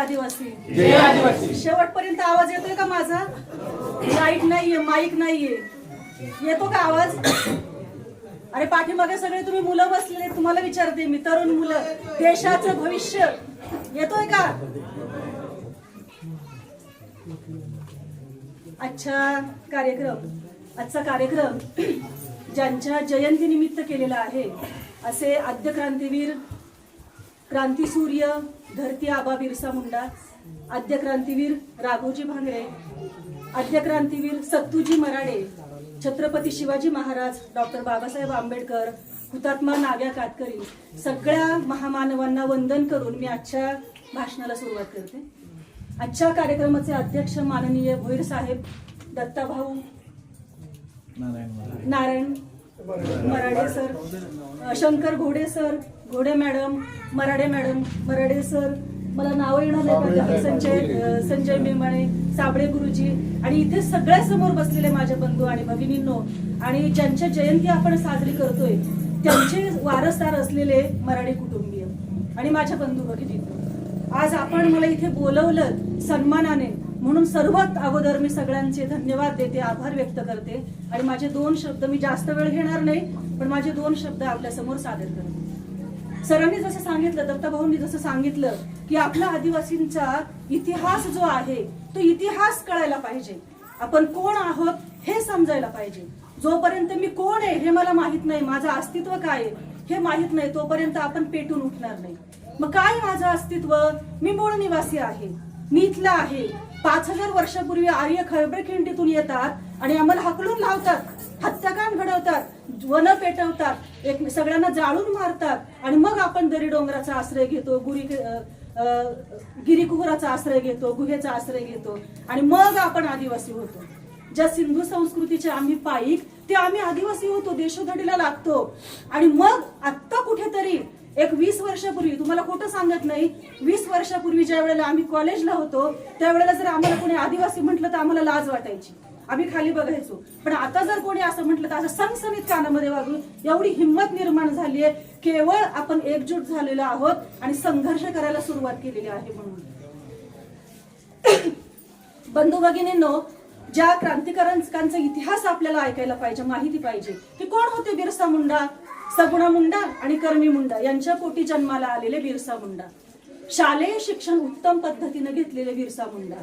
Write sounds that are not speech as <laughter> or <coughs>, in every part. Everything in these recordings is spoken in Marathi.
आदिवासी. जय आदिवासी. शेवटपर्यंत आवाज येतोय का माझा? लाइट नाहीये माईक नाहीये. येतो का आवाज? अरे पाठीमागे सगळे तुम्ही मुलं बसलेले तुम्हाला विचारते मी तरुण मुलं देशाचं भविष्य. येतोय का? अच्छा कार्यक्रम आजचा कार्यक्रम ज्यांच्या जयंतीनिमित्त केलेला आहे असे आद्य क्रांतीवीर क्रांतीसूर्य धरती आबा बिरसा मुंडा आद्य क्रांतीवीर राघोजी भांगरे आद्य क्रांतीवीर सत्तूजी मराडे छत्रपती शिवाजी महाराज डॉक्टर बाबासाहेब आंबेडकर हुतात्मा नाग्या कातकरी सगळ्या महामानवांना वंदन करून मी आजच्या भाषणाला सुरुवात करते. आजच्या कार्यक्रमाचे अध्यक्ष माननीय Bhoir saheb Dattabhau Narayan Marade sir Shankar Ghode sir Ghode madam Marade madam Marade sir मला नाव येणार नाही. संजय संजय मेमाणे साबळे गुरुजी आणि इथे सगळ्या समोर बसलेले माझे बंधू आणि भगिनींनो. आणि ज्यांच्या जयंती आपण साजरी करतोय त्यांचे वारसदार असलेले मराठी कुटुंबीय आणि माझ्या बंधू भगिनींनो. आज आपण मला इथे बोलवलं सन्मानाने म्हणून सर्वात अगोदर मी सगळ्यांचे धन्यवाद देते आभार व्यक्त करते. आणि माझे दोन शब्द मी जास्त वेळ घेणार नाही पण माझे दोन शब्द आपल्यासमोर सादर करते. सरांनी जसं सांगितलं दत्ताभाऊंनी जसं सांगितलं की आपला आदिवासींचा इतिहास जो आहे तो इतिहास कळायला पाहिजे. आपण कोण आहोत हे समजायला पाहिजे. जोपर्यंत मी कोण आहे हे मला माहीत नाही माझं अस्तित्व काय आहे हे माहीत नाही तोपर्यंत आपण पेटून उठणार नाही. मग काय माझं अस्तित्व? मी मूळ निवासी आहे. मी इथला आहे. पाच हजार वर्षापूर्वी आर्य खळबळखिंडीतून येतात आणि आम्हाला हकलून लावतात. हत्याकांड घडवतात. वन पेटवतात. एक सगळ्यांना जाळून मारतात. आणि मग आपण दरी डोंगराचा आश्रय घेतो गुरी गिरीकुहराचा आश्रय घेतो गुहेचा आश्रय घेतो. आणि मग आपण आदिवासी होतो. ज्या सिंधू संस्कृतीचे आम्ही पाईक ते आम्ही आदिवासी होतो देशोधडीला लागतो. आणि मग आत्ता कुठेतरी एक वीस वर्षापूर्वी तुम्हाला खोटं सांगत नाही वीस वर्षापूर्वी ज्या वेळेला आम्ही कॉलेजला होतो त्यावेळेला जर आम्हाला कोणी आदिवासी म्हटलं तर आम्हाला लाज वाटायची. आम्ही खाली बघायचो. पण आता जर कोणी असं म्हटलं तर असं सणसणीत कानामध्ये वागून एवढी हिंमत निर्माण झाली आहे. केवळ आपण एकजूट झालेलो आहोत आणि संघर्ष करायला सुरुवात केलेली आहे म्हणून. बंधू भगिनींनो ज्या क्रांतिकारकांचा इतिहास आपल्याला ऐकायला पाहिजे माहिती पाहिजे की कोण होते बिरसा मुंडा? सगुणा मुंडा आणि कर्मी मुंडा यांच्या पोटी जन्माला आलेले बिरसा मुंडा. शालेय शिक्षण उत्तम पद्धतीने घेतलेले बिरसा मुंडा.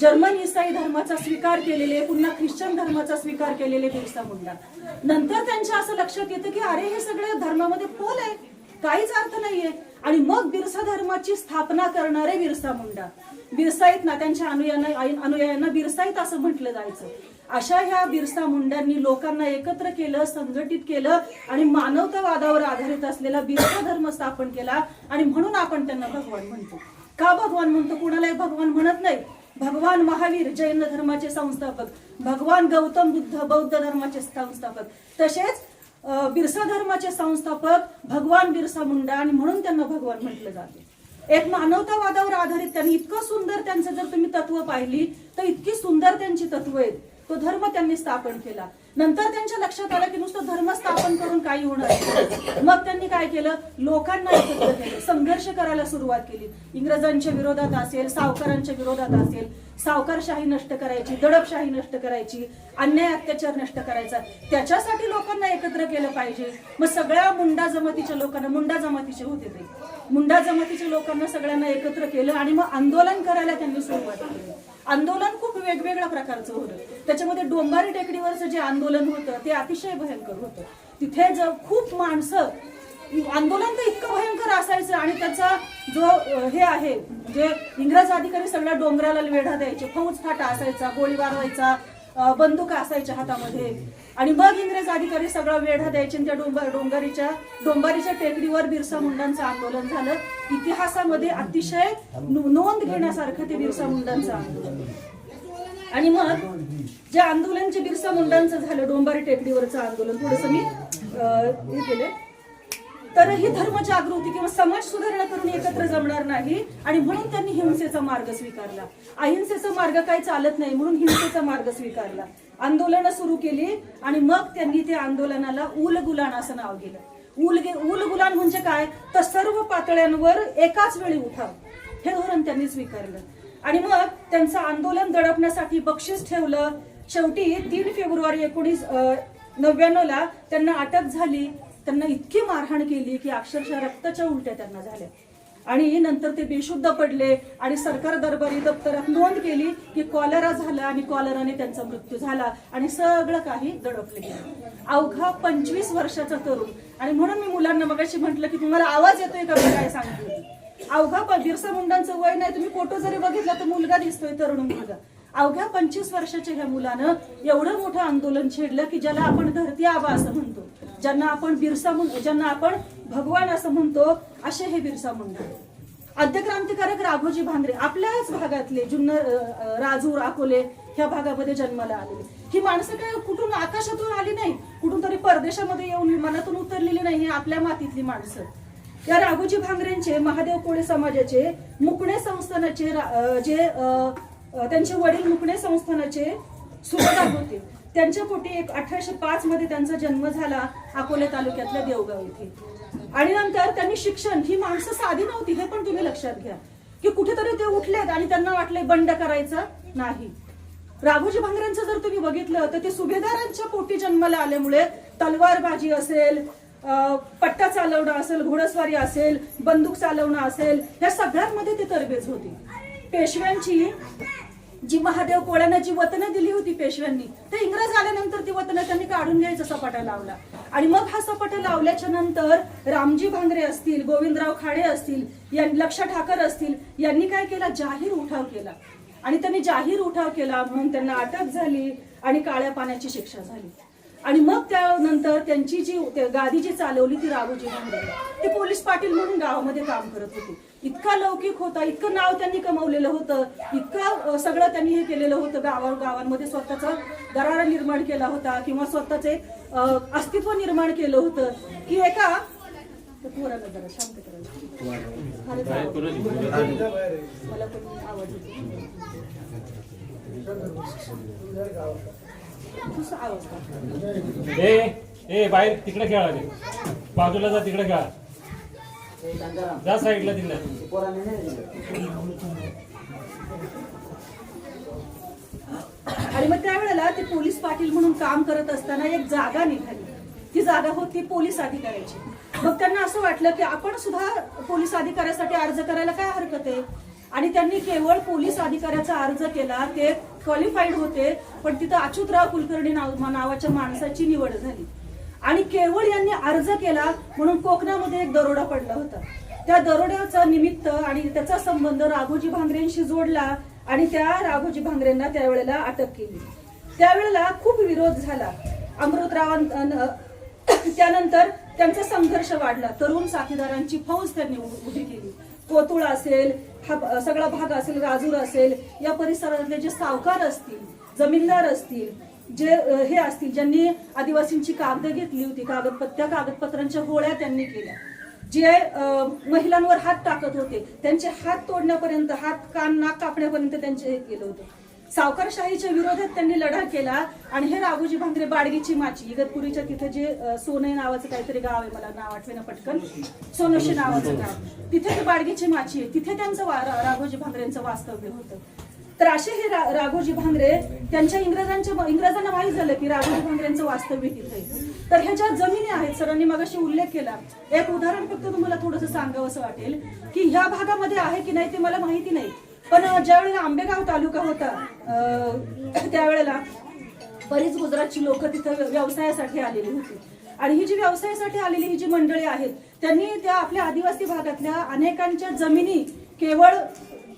जर्मन इसाई धर्माचा स्वीकार केलेले पुन्हा ख्रिश्चन धर्माचा स्वीकार केलेले बिरसा मुंडा. नंतर त्यांच्या असं लक्षात येतं की अरे हे सगळ्या धर्मामध्ये पोल आहे. काहीच अर्थ नाहीये. आणि मग बिरसा धर्माची स्थापना करणारे बिरसा मुंडा. बिरसाईत ना त्यांच्या अनुयायांना अनुयायांना बिरसाईत असं म्हटलं जायचं. अशा ह्या बिरसा मुंड्यांनी लोकांना एकत्र केलं संघटित केलं आणि मानवतावादावर आधारित असलेला बिरसा धर्म स्थापन केला आणि म्हणून आपण त्यांना भगवान म्हणतो. का भगवान म्हणतो? कुणालाही भगवान म्हणत नाही. भगवान महावीर जैन धर्माचे संस्थापक भगवान गौतम बुद्ध बौद्ध धर्माचे संस्थापक. तसेच बिरसा धर्माचे संस्थापक भगवान बिरसा मुंडा आणि म्हणून त्यांना भगवान म्हटलं जाते. एक मानवतावादावर आधारित त्यांनी इतकं सुंदर त्यांचं जर तुम्ही तत्व पाहिली तर इतकी सुंदर त्यांची तत्व आहेत. तो धर्म त्यांनी स्थापन केला. नंतर त्यांच्या लक्षात आलं की नुसतं धर्म स्थापन करून काही होणार नाही. मग त्यांनी काय केलं? लोकांना एकत्र केलं. संघर्ष करायला सुरुवात केली. इंग्रजांच्या विरोधात असेल सावकारांच्या विरोधात असेल सावकारशाही नष्ट करायची दडपशाही नष्ट करायची अन्याय अत्याचार नष्ट करायचा त्याच्यासाठी लोकांना एकत्र केलं पाहिजे. मग सगळ्या मुंडा जमातीच्या लोकांना मुंडा जमातीचे होते ते. मुंडा जमातीच्या लोकांना सगळ्यांना एकत्र केलं आणि मग आंदोलन करायला त्यांनी सुरुवात केली. आंदोलन खूप वेगवेगळ्या प्रकारचं होतं. त्याच्यामध्ये डोंबारी टेकडीवरचं जे आंदोलन होतं ते अतिशय भयंकर होतं. तिथे जर खूप माणसं आंदोलन तर इतकं भयंकर असायचं आणि त्याचा जो हे आहे म्हणजे इंग्रज अधिकारी सगळ्या डोंगराला वेढा द्यायचे फौज फाटा असायचा गोळीबार व्हायचा अ, बंदुका असायच्या हातामध्ये. आणि मग इंग्रज अधिकारी सगळा वेढा द्यायचे त्या डोंगर डोंगरीच्या डोंबारीच्या टेकडीवर बिरसा मुंडांचं आंदोलन झालं. इतिहासामध्ये अतिशय नोंद घेण्यासारखं ते बिरसा मुंडांचं आंदोलन. आणि मग जे आंदोलन जे बिरसा मुंडांचं झालं डोंबारी टेकडीवरचं आंदोलन थोडस मी हे केलं. तर ही धर्मजागृती किंवा समाज सुधारणा करून एकत्र जमणार नाही. आणि म्हणून त्यांनी हिंसेचा मार्ग स्वीकारला. अहिंसेचा मार्ग काही चालत नाही म्हणून हिंसेचा मार्ग स्वीकारला. आंदोलनं सुरू केली आणि मग त्यांनी त्या आंदोलनाला उलगुलान असं नाव दिलं उल उलगुलान म्हणजे काय? तर सर्व पातळ्यांवर एकाच वेळी उठाव. हे धोरण त्यांनी स्वीकारलं. आणि मग त्यांचं आंदोलन दडपण्यासाठी बक्षीस ठेवलं. शेवटी तीन फेब्रुवारी एकोणीस नव्याण्णव ला त्यांना अटक झाली. त्यांना इतकी मारहाण केली की अक्षरशः रक्ताच्या उलट्या त्यांना झाल्या. आणि नंतर ते बेशुद्ध पडले आणि सरकार दरबारी दप्तरात नोंद केली की कॉलरा झाला आणि कॉलराने त्यांचा मृत्यू झाला आणि सगळं काही दडपले गेलं. अवघा पंचवीस वर्षाचा तरुण. आणि म्हणून मी मुलांना मगाशी म्हटलं की तुम्हाला आवाज येतोय का मी काय सांगते? अवघा बिरसा मुंडांचं वय नाही तुम्ही फोटो जरी बघितला तर मुलगा दिसतोय तरुण मुलगा. अवघ्या पंचवीस वर्षाच्या ह्या मुलानं एवढं मोठं आंदोलन छेडलं की ज्याला आपण धरती आबा असं म्हणतो. ज्यांना आपण बिरसा मुं- ज्यांना आपण भगवान असं म्हणतो असे हे बिरसा मुंडा आद्यक्रांतिकारक राघोजी भांगरे आपल्याच भागातले जुन्नर राजूर अकोले ह्या भागामध्ये जन्माला आलेले. ही माणसं काय कुठून आकाशातून आली नाही कुठून तरी परदेशामध्ये येऊन विमानातून उतरलेली नाही ही आपल्या मातीतली माणसं. या राघोजी भांगरेंचे महादेव कोळे समाजाचे मुकणे संस्थानाचे जे त्यांचे वडील मुकणे संस्थानाचे सुभेदार होते. त्यांच्या पोटी एक अठराशे पाच मध्ये त्यांचा जन्म झाला अकोले तालुक्यातल्या देवगाव येथे आणि नंतर त्यांनी शिक्षण ही माणसं साधी नव्हती हे पण तुम्ही लक्षात घ्या. की कुठेतरी ते उठलेत आणि त्यांना वाटले बंड करायचं नाही. राघोजी भांगरेंचं जर तुम्ही बघितलं तर ते सुभेदारांच्या पोटी जन्माला आल्यामुळे तलवारबाजी असेल पट्टा चालवणं असेल घोडस्वारी असेल बंदूक चालवणं असेल या सगळ्यांमध्ये ते तरबेज होती. पेशव्यांची जी महादेव कोळ्यांना जी वतनं दिली होती पेशव्यांनी ते इंग्रज आल्यानंतर ती वतनं त्यांनी काढून घ्यायचा सपाटा लावला. आणि मग हा सपाटा लावल्याच्या नंतर रामजी भांगरे असतील गोविंदराव खाडे असतील या लक्ष ठाकर असतील यांनी काय केला? जाहीर उठाव केला. आणि त्यांनी जाहीर उठाव केला म्हणून त्यांना अटक झाली आणि काळ्या पाण्याची शिक्षा झाली. आणि मग त्यानंतर त्यांची जी गादी जी चालवली ती राघोजी भांगरे. ते पोलीस पाटील म्हणून गावामध्ये काम करत होते. इतका लौकिक होता इतकं नाव त्यांनी कमवलेलं होतं इतकं सगळं त्यांनी हे केलेलं होतं गावा गावांमध्ये स्वतःचा दरारा निर्माण केला होता किंवा स्वतःचे अस्तित्व निर्माण केलं होतं. की एका मला आवाज ए ए बाहेर तिकडे खेळा बाजूला जा तिकडे खेळा. जा साईडला तिकडे आणि मग त्यावेळेला ते पोलीस पाटील म्हणून काम करत असताना एक जागा निघाली. ती जागा होती पोलीस अधिकाऱ्याची. मग त्यांना असं वाटलं की आपण सुद्धा पोलीस अधिकाऱ्यासाठी अर्ज करायला काय हरकत आहे? आणि त्यांनी केवळ पोलीस अधिकाऱ्याचा अर्ज केला ते क्वालिफाईड होते पण तिथं अच्युतराव कुलकर्णी नाव नावाच्या माणसाची निवड झाली. आणि केवळ यांनी अर्ज केला म्हणून कोकणामध्ये एक दरोडा पडला होता. त्या दरोड्याचा निमित्त आणि त्याचा संबंध राघोजी भांगरेंशी जोडला आणि त्या राघोजी भांगरेंना त्यावेळेला अटक केली. त्यावेळेला खूप विरोध झाला. अमृतरावां <coughs> त्यानंतर त्यांचा संघर्ष वाढला. तरुण साथीदारांची फौज त्यांनी उभी केली. कोतुळ असेल हा सगळा भाग असेल राजूर असेल या परिसरातले जे सावकार असतील जमीनदार असतील जे हे असतील ज्यांनी आदिवासींची कागद घेतली होती कागदपत्र त्या कागदपत्रांच्या होळ्या त्यांनी केल्या. जे महिलांवर हात टाकत होते त्यांचे हात तोडण्यापर्यंत हात कान नाक कापण्यापर्यंत त्यांचे हे केलं होतं. सावकारशाहीच्या विरोधात त्यांनी लढा केला आणि हे राघोजी भांगरे बाडगीची माची. इगतपुरीच्या तिथे जे सोने सोनई नावाचं काहीतरी गाव आहे मला नाव आठवे ना पटकन. सोनोशी नावाचं गाव. तिथे ते बाडगीची माची आहे. तिथे त्यांचं राघोजी भांगरेंचं वास्तव्य होतं. तर असे हे रा- राघोजी भांगरे त्यांच्या इंग्रजांच्या इंग्रजांना माहीत झालं की राघोजी भांगरेंचं वास्तव्य तिथे. तर ह्या ज्या जमिनी आहेत सरांनी मगाशी उल्लेख केला. एक उदाहरण फक्त तुम्हाला थोडंसं सांगावं असं वाटेल की ह्या भागामध्ये आहे की नाही ते मला माहिती नाही. पण ज्यावेळेला आंबेगाव तालुका होता त्यावेळेला बरीच गुजरातची लोक तिथं व्यवसायासाठी आलेली होती. आणि ही जी व्यवसायासाठी आलेली ही जी मंडळी आहेत त्यांनी त्या आपल्या आदिवासी भागातल्या अनेकांच्या जमिनी केवळ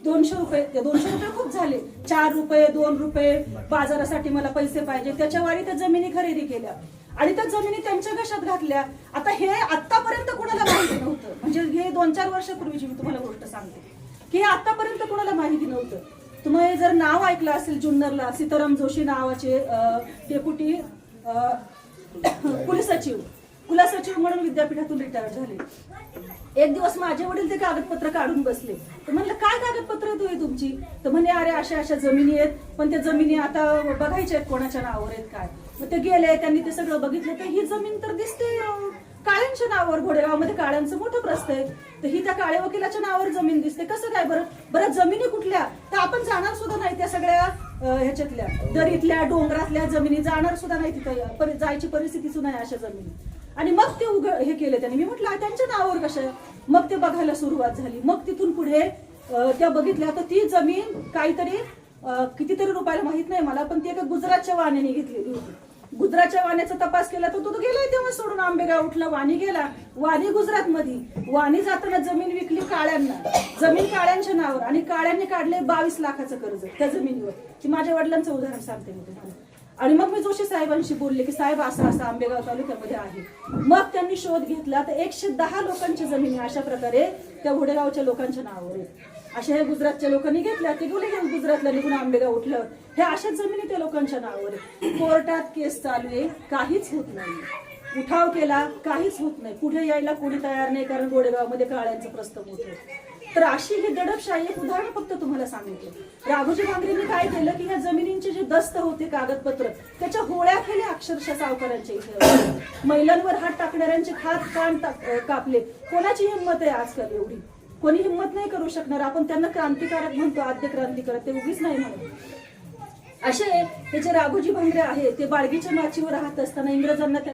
दोनशे रुपये ते दोनशे रुपये खूप झाले. चार रुपये दोन रुपये बाजारासाठी मला पैसे पाहिजे. त्याच्यावारी त्या जमिनी खरेदी केल्या. आणि त्या जमिनी त्यांच्या कशात घातल्या. आता हे आतापर्यंत कुणाला माहिती नव्हतं? म्हणजे हे दोन चार वर्षापूर्वीची मी तुम्हाला गोष्ट सांगते. की हे आतापर्यंत कुणाला माहिती नव्हतं? तुम्ही जर नाव ऐकलं असेल जुन्नरला सीताराम जोशी नावाचे डेप्युटी <coughs> कुलसचिव कुलसचिव म्हणून विद्यापीठातून रिटायर झाले. एक दिवस माझे वडील ते कागदपत्र काढून बसले. तर म्हणलं काय कागदपत्र तू आहे तुमची? तर म्हणे अरे अशा अशा जमिनी आहेत. पण त्या जमिनी आता बघायच्या आहेत कोणाच्या नावावर आहेत काय. मग ते गेले त्यांनी ते सगळं बघितलं. तर ही जमीन तर दिसते काळ्यांच्या नावावर घोडेगावमध्ये काळ्यांचं मोठं प्रस्त आहे. तर ही त्या काळे वकिलाच्या नावावर जमीन दिसते. कसं काय बरं? बरं जमिनी कुठल्या? तर आपण जाणार सुद्धा नाही त्या सगळ्या ह्याच्यातल्या दरीतल्या डोंगरातल्या जमिनी जाणार सुद्धा नाही तिथं. जायची परिस्थिती सुद्धा नाही अशा जमिनी. आणि मग ते उघ हे केलं त्यांनी. मी म्हटलं त्यांच्या नावावर कसं मग ते बघायला सुरुवात झाली. मग तिथून पुढे त्या बघितल्या तर ती जमीन काहीतरी कितीतरी रुपयाला माहीत नाही मला पण ती एका गुजरातच्या वाण्याने घेतलेली होती. गुजरातच्या वाण्याचा तपास केला तर तो तो गेलाय तेव्हा सोडून. आंबेगाव उठला वाणी गेला. वाणी गुजरात मध्ये वाणी जाताना जमीन विकली काळ्यांना. जमीन काळ्यांच्या नावावर. आणि काळ्यांनी काढले बावीस लाखाचं कर्ज त्या जमिनीवर. की माझ्या वडिलांचं उदाहरण सांगते मी तुम्हाला. आणि मग मी जोशी साहेबांशी बोलले की साहेब असं असं आंबेगाव तालुक्यामध्ये आहे. मग त्यांनी शोध घेतला तर एकशे दहा लोकांच्या जमिनी अशा प्रकारे त्या घोडेगावच्या लोकांच्या नावावर आहेत. अशा हे गुजरातच्या लोकांनी घेतल्या ते गेले गुजरातला निघून आंबेगाव उठलं. हे अशाच जमिनी त्या लोकांच्या नावावर आहे कोर्टात केस चालू आहे काहीच होत नाही. उठाव केला काहीच होत नाही. पुढे यायला कोणी तयार नाही कारण गोडेगावमध्ये काळ्यांचं प्रस्ताव होतं तर अशी ही दडपशाही एक उदाहरण फक्त तुम्हाला सांगितलं राघोजी भांगरेंनी काय केलं की ह्या जमिनींचे जे दस्त होते कागदपत्र त्याच्या होळ्या केल्या अक्षरशः सावकारांच्या इथे. महिलांवर हात टाकणाऱ्यांचे हात कान कापले. कोणाची हिंमत आहे आजकाल एवढी? कोणी हिंमत नाही करू शकणार. आपण त्यांना क्रांतिकारक म्हणतो आद्य क्रांतिकारक. ते उगीच नाही म्हणत. असे हे जे राघोजी भांगरे आहे ते बाळगीच्या माचीवर राहत असताना इंग्रजांना